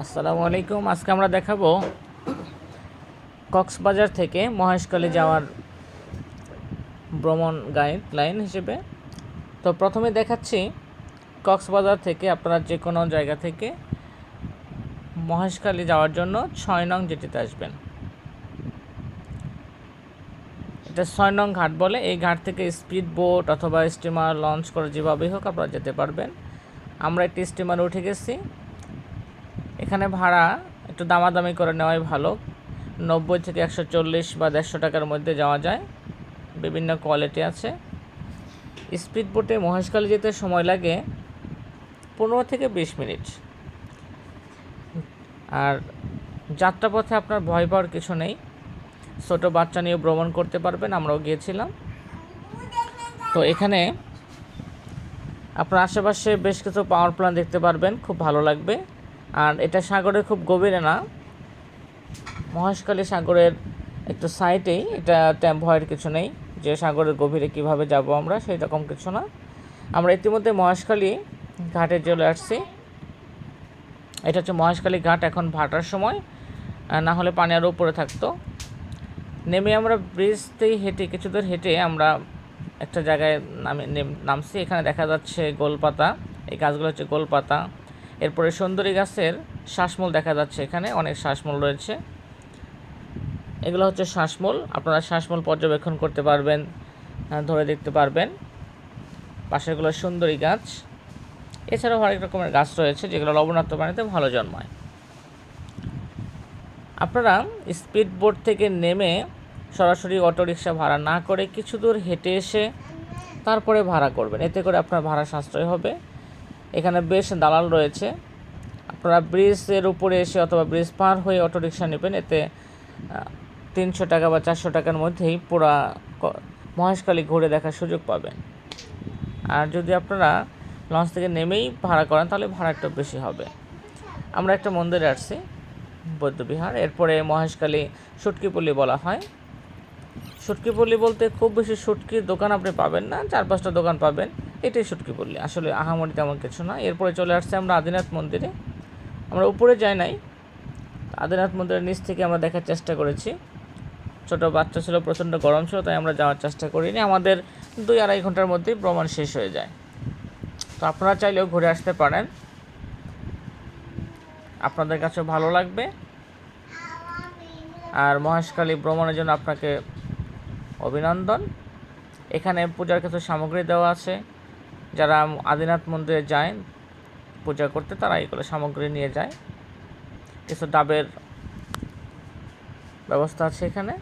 আসসালামু আলাইকুম। আজকে আমরা দেখাবো কক্সবাজার থেকে মহেশখালী যাওয়ার ভ্রমণ গাইডলাইন হিসেবে। তো প্রথমে দেখাচ্ছি কক্সবাজার থেকে আপনারা যে কোনো জায়গা থেকে মহেশখালী যাওয়ার জন্য ছয় নং জেটিতে আসবেন। এটা ছয় নং ঘাট বলে, এই ঘাট থেকে স্পিড বোট অথবা স্টিমার লঞ্চ করে যেভাবেই হোক আপনারা যেতে পারবেন। আমরা একটি স্টিমারে উঠে গেছি। এখানে ভাড়া একটু দামাদামি করে নেওয়াই ভালো। নব্বই থেকে একশো চল্লিশ বা দেড়শো টাকার মধ্যে যাওয়া যায়। বিভিন্ন কোয়ালিটি আছে। স্পিড বোটে মহেশখালী যেতে সময় লাগে পনেরো থেকে বিশ মিনিট। আর যাত্রাপথে আপনার ভয় পাওয়ার কিছু নেই। ছোটো বাচ্চা নিয়ে ভ্রমণ করতে পারবেন, আমরাও গিয়েছিলাম। তো এখানে আপনার আশেপাশে বেশ কিছু পাওয়ার প্ল্যান্ট দেখতে পারবেন, খুব ভালো লাগবে। আর এটা সাগরের খুব গভীরে না। মহেশখালী সাগরের একটু সাইডেই এটা ট্যাম ভয়ের কিছু নেই। যে সাগরের গভীরে কীভাবে যাব আমরা সেই রকম কিছু না। আমরা ইতিমধ্যে মহেশখালী ঘাটে চলে আসছি। এটা হচ্ছে মহেশখালী ঘাট এখন ভাটার সময় না হলে পানি আরও উপরে থাকতো। নেমে আমরা ব্রিজতেই হেঁটে, কিছু দূর হেঁটে আমরা একটা জায়গায় নেম- নামছি। এখানে দেখা যাচ্ছে গোলপাতা। এই গাছগুলো হচ্ছে গোলপাতা। এরপরে সুন্দরী গাছের শ্বাসমূল দেখা যাচ্ছে এখানে, অনেক শ্বাসমূল রয়েছে। এগুলো হচ্ছে শ্বাসমূল, আপনারা শ্বাসমূল পর্যবেক্ষণ করতে পারবেন ধরে দেখতে পারবেন। পাশেগুলো সুন্দরী গাছ। এছাড়াও অনেক রকমের গাছ রয়েছে যেগুলো লবণাক্ত পানিতে ভালো জন্মায়। আপনারা স্পিড বোট থেকে নেমে সরাসরি অটোরিকশা ভাড়া না করে কিছু দূর হেঁটে এসে তারপরে ভাড়া করবেন। এতে করে আপনার ভাড়া সাশ্রয় হবে। এখানে বেশ দালাল রয়েছে। আপনারা ব্রিজের উপরে এসে অথবা ব্রিজ পার হয়ে অটোরিকশা নেবেন। এতে তিনশো টাকা বা চারশো টাকার মধ্যেই পুরা মহেশখালী ঘুরে দেখার সুযোগ পাবেন। আর যদি আপনারা লঞ্চ থেকে নেমেই ভাড়া করেন, তাহলে ভাড়া একটু বেশি হবে। আমরা একটা মন্দিরে আসছি, বৌদ্ধবিহার। এরপরে মহেশখালী সুটকিপল্লী বলা হয়। সুটকিপল্লী বলতে খুব বেশি সুটকির দোকান আপনি পাবেন না, চার পাঁচটা দোকান পাবেন। এটাই সুটকিপল্লী আসলে আহামরি তেমন কিছু না। এরপরে চলে আসছে আমরা আদিনাথ মন্দিরে। আমরা উপরে যাই নাই। আদিনাথ মন্দিরের নিচ থেকে আমরা দেখার চেষ্টা করেছি। ছোটো বাচ্চা ছিল, প্রচণ্ড গরম ছিল, তাই আমরা যাওয়ার চেষ্টা করিনি। আমাদের দুই আড়াই ঘণ্টার মধ্যেই ভ্রমণ শেষ হয়ে যায়। তো আপনারা চাইলেও ঘুরে আসতে পারেন। আপনাদের কাছে ভালো লাগবে। আর মহেশখালী ভ্রমণের জন্য আপনাকে অভিনন্দন। এখানে পূজার কিছু সামগ্রী দেওয়া আছে। যারা আদিনাথ মন্দিরে যায় পূজা করতে, তারা এগুলো সামগ্রী নিয়ে যায়। কিছু ডাবের ব্যবস্থা আছে এখানে।